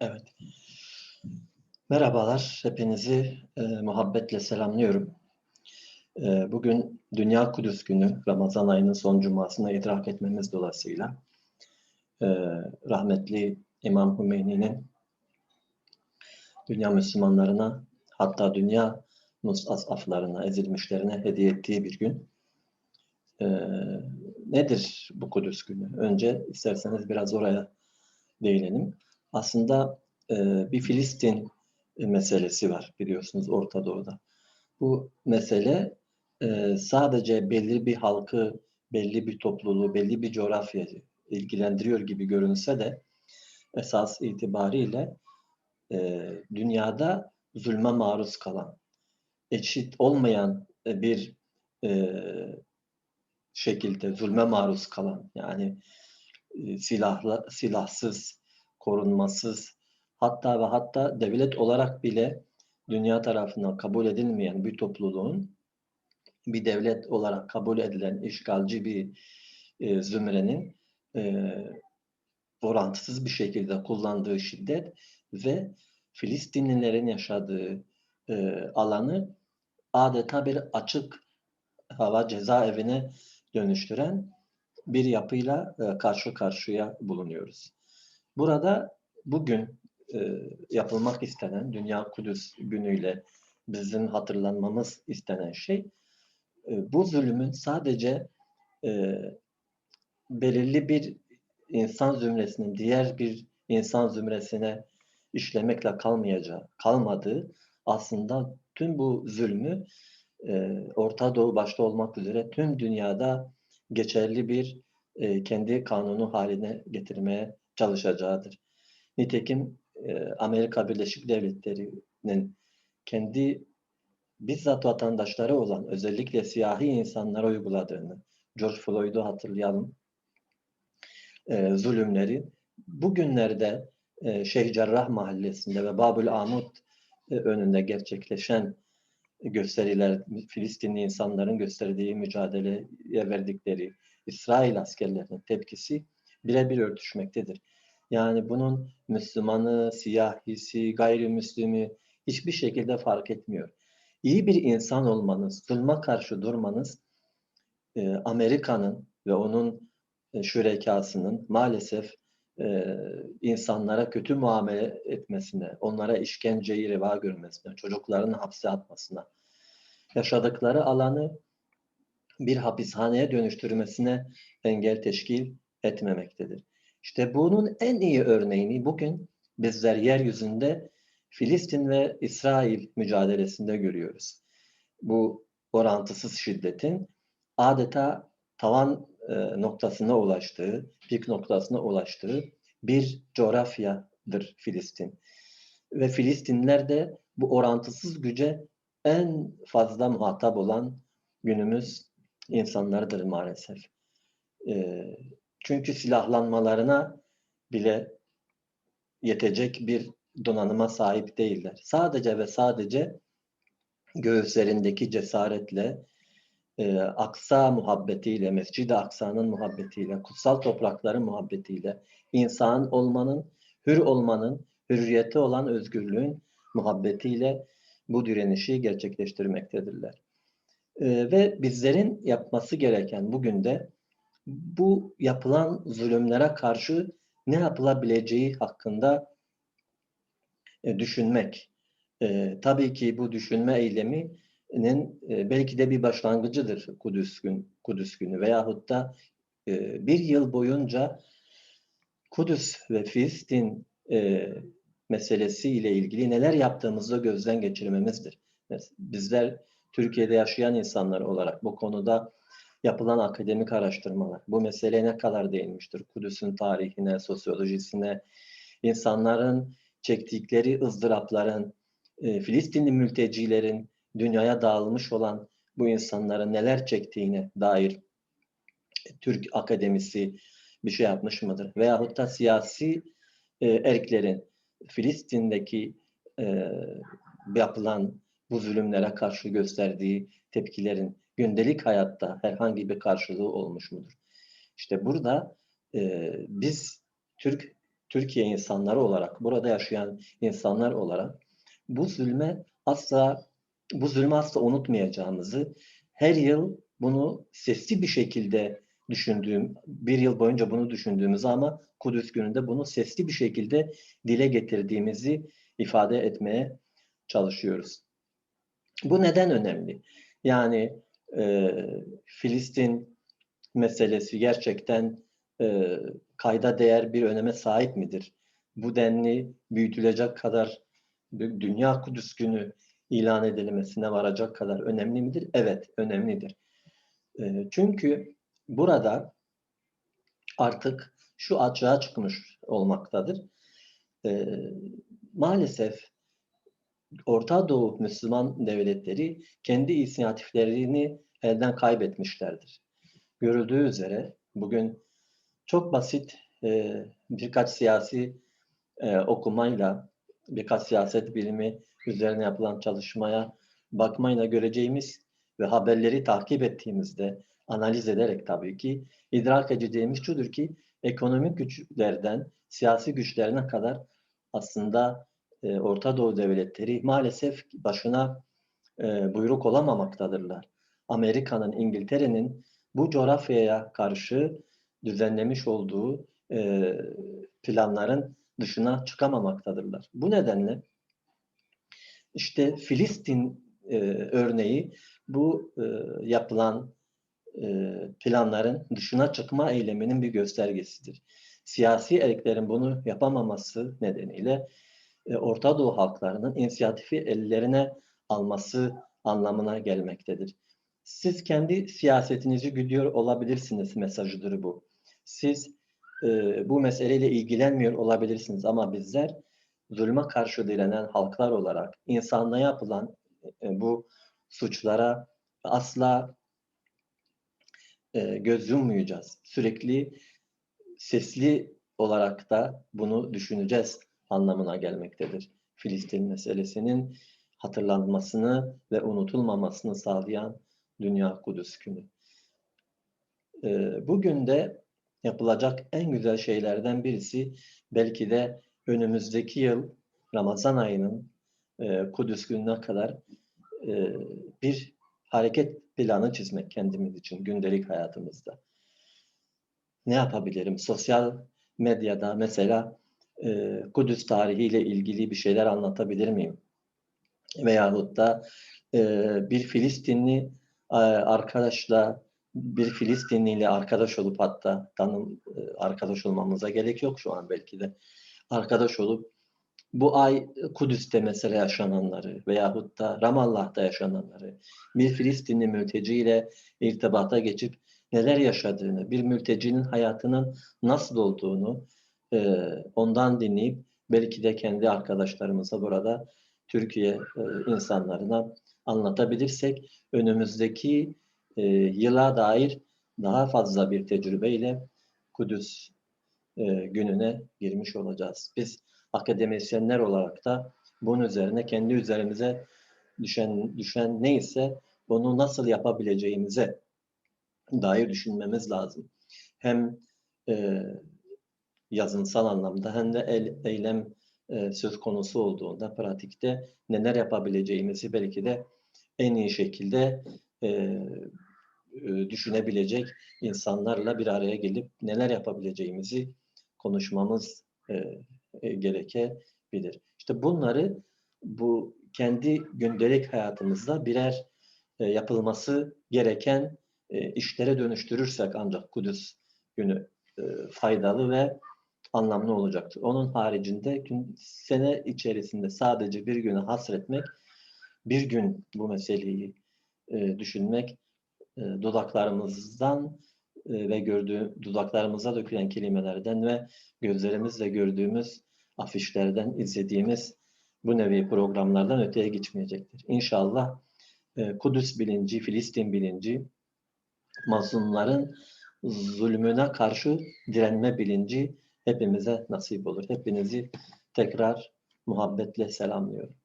Evet. Merhabalar, hepinizi e, muhabbetle selamlıyorum. E, bugün Dünya Kudüs Günü, Ramazan ayının son cumasını idrak etmemiz dolayısıyla e, rahmetli İmam Hümeyni'nin dünya Müslümanlarına hatta dünya musaflarına, ezilmişlerine hediye ettiği bir gün. E, nedir bu Kudüs Günü? Önce isterseniz biraz oraya değinelim. Aslında e, bir Filistin meselesi var biliyorsunuz Orta Doğu'da. Bu mesele e, sadece belli bir halkı, belli bir topluluğu, belli bir coğrafyayı ilgilendiriyor gibi görünse de esas itibariyle e, dünyada zulme maruz kalan, eşit olmayan bir e, şekilde zulme maruz kalan yani e, silahla silahsız, korunmasız, hatta ve hatta devlet olarak bile dünya tarafından kabul edilmeyen bir topluluğun bir devlet olarak kabul edilen işgalci bir e, zümrenin e, orantısız bir şekilde kullandığı şiddet ve Filistinlilerin yaşadığı e, alanı adeta bir açık hava cezaevine dönüştüren bir yapıyla e, karşı karşıya bulunuyoruz. Burada bugün e, yapılmak istenen Dünya Kudüs günüyle bizim hatırlanmamız istenen şey e, bu zulümün sadece e, belirli bir insan zümresinin diğer bir insan zümresine işlemekle kalmayacağı, kalmadığı aslında tüm bu zulmü e, Orta Doğu başta olmak üzere tüm dünyada geçerli bir e, kendi kanunu haline getirmeye çalışacağıdır. Nitekim e, Amerika Birleşik Devletleri'nin kendi bizzat vatandaşları olan özellikle siyahi insanlara uyguladığını, George Floyd'u hatırlayalım, e, zulümleri bugünlerde e, Şeyh Cerrah Mahallesi'nde ve Babül Amud e, önünde gerçekleşen gösteriler, Filistinli insanların gösterdiği mücadeleye verdikleri İsrail askerlerinin tepkisi birebir örtüşmektedir. Yani bunun Müslümanı, siyahisi, gayrimüslimi hiçbir şekilde fark etmiyor. İyi bir insan olmanız, zulma karşı durmanız e, Amerika'nın ve onun e, şürekasının maalesef e, insanlara kötü muamele etmesine, onlara işkenceyi reva görmesine, çocuklarını hapse atmasına, yaşadıkları alanı bir hapishaneye dönüştürmesine engel teşkil etmemektedir. İşte bunun en iyi örneğini bugün bizler yeryüzünde Filistin ve İsrail mücadelesinde görüyoruz. Bu orantısız şiddetin adeta tavan e, noktasına ulaştığı, pik noktasına ulaştığı bir coğrafyadır Filistin. Ve Filistinler de bu orantısız güce en fazla muhatap olan günümüz insanlardır maalesef. E, çünkü silahlanmalarına bile yetecek bir donanıma sahip değiller. Sadece ve sadece göğüslerindeki cesaretle, e, Aksa muhabbetiyle, Mescid-i Aksa'nın muhabbetiyle, kutsal toprakların muhabbetiyle, insan olmanın, hür olmanın, hürriyeti olan özgürlüğün muhabbetiyle bu direnişi gerçekleştirmektedirler. E, ve bizlerin yapması gereken bugün de bu yapılan zulümlere karşı ne yapılabileceği hakkında e, düşünmek. E, tabii ki bu düşünme eyleminin e, belki de bir başlangıcıdır Kudüs, gün, Kudüs günü veyahut da e, bir yıl boyunca Kudüs ve Filistin e, meselesi ile ilgili neler yaptığımızı gözden geçirmemizdir. Bizler Türkiye'de yaşayan insanlar olarak bu konuda yapılan akademik araştırmalar, bu meseleye ne kadar değinmiştir? Kudüs'ün tarihine, sosyolojisine, insanların çektikleri ızdırapların, e, Filistinli mültecilerin dünyaya dağılmış olan bu insanların neler çektiğine dair Türk akademisi bir şey yapmış mıdır? Veyahut da siyasi e, erklerin Filistin'deki e, yapılan bu zulümlere karşı gösterdiği tepkilerin gündelik hayatta herhangi bir karşılığı olmuş mudur? İşte burada e, biz Türk Türkiye insanları olarak, burada yaşayan insanlar olarak bu zulme asla bu zulmü asla unutmayacağımızı, her yıl bunu sesli bir şekilde düşündüğüm, bir yıl boyunca bunu düşündüğümüz ama Kudüs gününde bunu sesli bir şekilde dile getirdiğimizi ifade etmeye çalışıyoruz. Bu neden önemli? Yani e, Filistin meselesi gerçekten e, kayda değer bir öneme sahip midir? Bu denli büyütülecek kadar Dünya Kudüs Günü ilan edilmesine varacak kadar önemli midir? Evet, önemlidir. E, çünkü burada artık şu açığa çıkmış olmaktadır. E, maalesef Orta Doğu Müslüman devletleri kendi inisiyatiflerini elden kaybetmişlerdir. Görüldüğü üzere bugün çok basit e, birkaç siyasi e, okumayla, birkaç siyaset bilimi üzerine yapılan çalışmaya bakmayla göreceğimiz ve haberleri takip ettiğimizde analiz ederek tabii ki idrak edeceğimiz şudur ki ekonomik güçlerden siyasi güçlerine kadar aslında e, Orta Doğu devletleri maalesef başına e, buyruk olamamaktadırlar. Amerika'nın, İngiltere'nin bu coğrafyaya karşı düzenlemiş olduğu e, planların dışına çıkamamaktadırlar. Bu nedenle işte Filistin e, örneği bu e, yapılan e, planların dışına çıkma eyleminin bir göstergesidir. Siyasi erklerin bunu yapamaması nedeniyle e, Orta Doğu halklarının inisiyatifi ellerine alması anlamına gelmektedir. Siz kendi siyasetinizi güdüyor olabilirsiniz mesajıdır bu. Siz e, bu meseleyle ilgilenmiyor olabilirsiniz ama bizler zulme karşı direnen halklar olarak insanlığa yapılan e, bu suçlara asla e, göz yummayacağız. Sürekli sesli olarak da bunu düşüneceğiz anlamına gelmektedir. Filistin meselesinin hatırlanmasını ve unutulmamasını sağlayan Dünya Kudüs Günü. E, bugün de yapılacak en güzel şeylerden birisi belki de önümüzdeki yıl Ramazan ayının e, Kudüs gününe kadar e, bir hareket planı çizmek kendimiz için gündelik hayatımızda. Ne yapabilirim? Sosyal medyada mesela e, Kudüs tarihiyle ilgili bir şeyler anlatabilir miyim? Veyahut da e, bir Filistinli e, arkadaşla bir Filistinli ile arkadaş olup hatta tanım e, arkadaş olmamıza gerek yok şu an belki de arkadaş olup bu ay Kudüs'te mesela yaşananları veyahut da Ramallah'ta yaşananları bir Filistinli mülteciyle irtibata geçip neler yaşadığını, bir mültecinin hayatının nasıl olduğunu e, ondan dinleyip belki de kendi arkadaşlarımıza burada Türkiye e, insanlarına anlatabilirsek önümüzdeki e, yıla dair daha fazla bir tecrübeyle Kudüs e, gününe girmiş olacağız. Biz akademisyenler olarak da bunun üzerine kendi üzerimize düşen düşen neyse bunu nasıl yapabileceğimize dair düşünmemiz lazım. Hem e, yazınsal anlamda hem de el, eylem e, söz konusu olduğunda pratikte neler yapabileceğimizi belki de en iyi şekilde e, e, düşünebilecek insanlarla bir araya gelip neler yapabileceğimizi konuşmamız e, e, gerekebilir. İşte bunları bu kendi gündelik hayatımızda birer e, yapılması gereken e, işlere dönüştürürsek ancak Kudüs günü e, faydalı ve anlamlı olacaktır. Onun haricinde sene içerisinde sadece bir güne hasretmek, bir gün bu meseleyi e, düşünmek, e, dudaklarımızdan e, ve gördüğü dudaklarımıza dökülen kelimelerden ve gözlerimizle gördüğümüz afişlerden izlediğimiz bu nevi programlardan öteye gitmeyecektir. İnşallah e, Kudüs bilinci, Filistin bilinci, mazlumların zulmüne karşı direnme bilinci hepimize nasip olur. Hepinizi tekrar muhabbetle selamlıyorum.